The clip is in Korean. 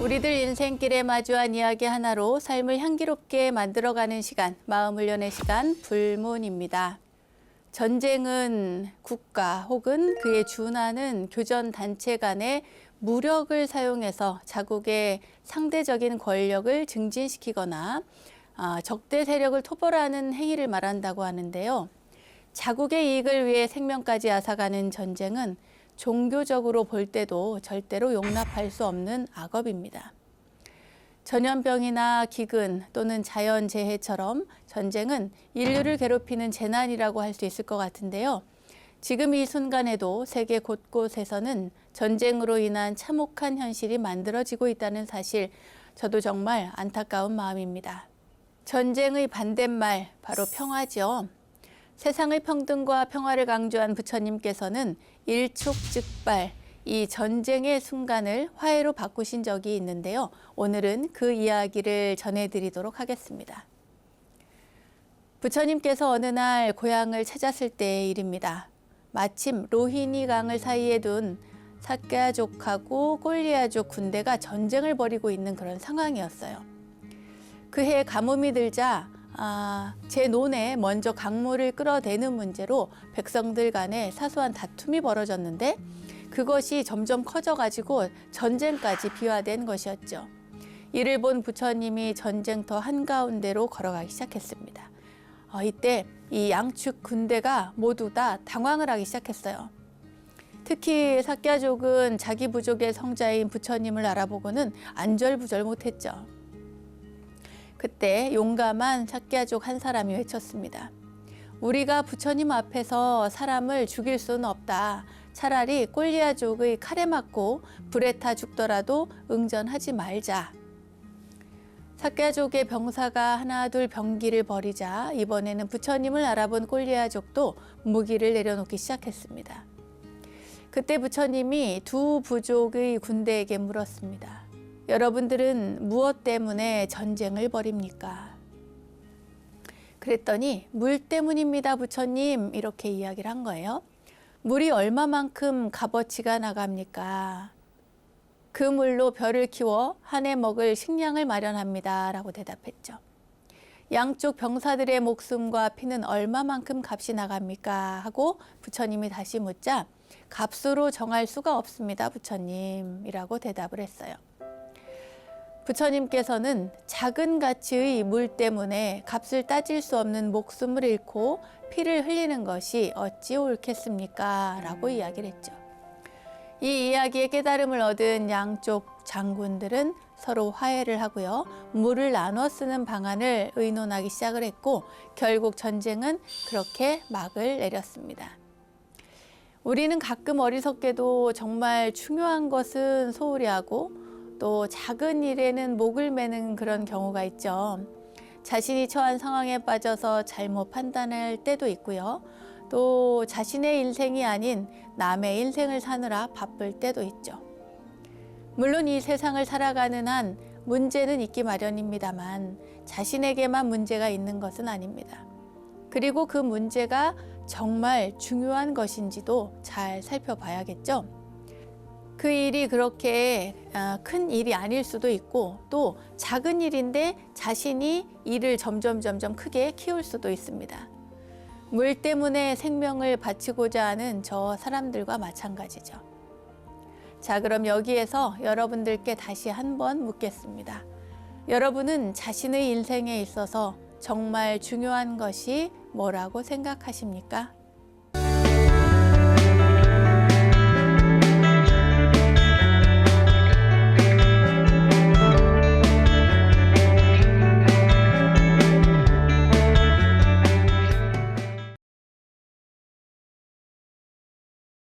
우리들 인생길에 마주한 이야기 하나로 삶을 향기롭게 만들어가는 시간, 마음을 연의 시간, 불문입니다. 전쟁은 국가 혹은 그에 준하는 교전 단체 간의 무력을 사용해서 자국의 상대적인 권력을 증진시키거나 아, 적대 세력을 토벌하는 행위를 말한다고 하는데요. 자국의 이익을 위해 생명까지 앗아가는 전쟁은 종교적으로 볼 때도 절대로 용납할 수 없는 악업입니다. 전염병이나 기근 또는 자연재해처럼 전쟁은 인류를 괴롭히는 재난이라고 할 수 있을 것 같은데요. 지금 이 순간에도 세계 곳곳에서는 전쟁으로 인한 참혹한 현실이 만들어지고 있다는 사실, 저도 정말 안타까운 마음입니다. 전쟁의 반대말, 바로 평화죠. 세상의 평등과 평화를 강조한 부처님께서는 일촉즉발, 이 전쟁의 순간을 화해로 바꾸신 적이 있는데요. 오늘은 그 이야기를 전해드리도록 하겠습니다. 부처님께서 어느 날 고향을 찾았을 때의 일입니다. 마침 로히니 강을 사이에 둔 사케아족하고 꼴리아족 군대가 전쟁을 벌이고 있는 그런 상황이었어요. 그해 가뭄이 들자 아, 제 논에 먼저 강물을 끌어대는 문제로 백성들 간에 사소한 다툼이 벌어졌는데 그것이 점점 커져가지고 전쟁까지 비화된 것이었죠. 이를 본 부처님이 전쟁터 한가운데로 걸어가기 시작했습니다. 어, 이때 이 양측 군대가 모두 다 당황을 하기 시작했어요. 특히 사케아족은 자기 부족의 성자인 부처님을 알아보고는 안절부절 못했죠. 그때 용감한 사케아족 한 사람이 외쳤습니다. 우리가 부처님 앞에서 사람을 죽일 수는 없다. 차라리 꼴리아족의 칼에 맞고 불에 타 죽더라도 응전하지 말자. 사케아족의 병사가 하나 둘 병기를 벌이자 이번에는 부처님을 알아본 꼴리아족도 무기를 내려놓기 시작했습니다. 그때 부처님이 두 부족의 군대에게 물었습니다. 여러분들은 무엇 때문에 전쟁을 벌입니까? 그랬더니 물 때문입니다, 부처님. 이렇게 이야기를 한 거예요. 물이 얼마만큼 값어치가 나갑니까? 그 물로 벼를 키워 한 해 먹을 식량을 마련합니다. 라고 대답했죠. 양쪽 병사들의 목숨과 피는 얼마만큼 값이 나갑니까? 하고 부처님이 다시 묻자 값으로 정할 수가 없습니다, 부처님. 이라고 대답을 했어요. 부처님께서는 작은 가치의 물 때문에 값을 따질 수 없는 목숨을 잃고 피를 흘리는 것이 어찌 옳겠습니까? 라고 이야기를 했죠. 이 이야기의 깨달음을 얻은 양쪽 장군들은 서로 화해를 하고요. 물을 나눠 쓰는 방안을 의논하기 시작을 했고 결국 전쟁은 그렇게 막을 내렸습니다. 우리는 가끔 어리석게도 정말 중요한 것은 소홀히 하고 또 작은 일에는 목을 매는 그런 경우가 있죠. 자신이 처한 상황에 빠져서 잘못 판단할 때도 있고요. 또 자신의 인생이 아닌 남의 인생을 사느라 바쁠 때도 있죠. 물론 이 세상을 살아가는 한 문제는 있기 마련입니다만 자신에게만 문제가 있는 것은 아닙니다. 그리고 그 문제가 정말 중요한 것인지도 잘 살펴봐야겠죠. 그 일이 그렇게 아, 큰 일이 아닐 수도 있고 또 작은 일인데 자신이 일을 점점 점점 크게 키울 수도 있습니다. 물 때문에 생명을 바치고자 하는 저 사람들과 마찬가지죠. 자, 그럼 여기에서 여러분들께 다시 한 번 묻겠습니다. 여러분은 자신의 인생에 있어서 정말 중요한 것이 뭐라고 생각하십니까?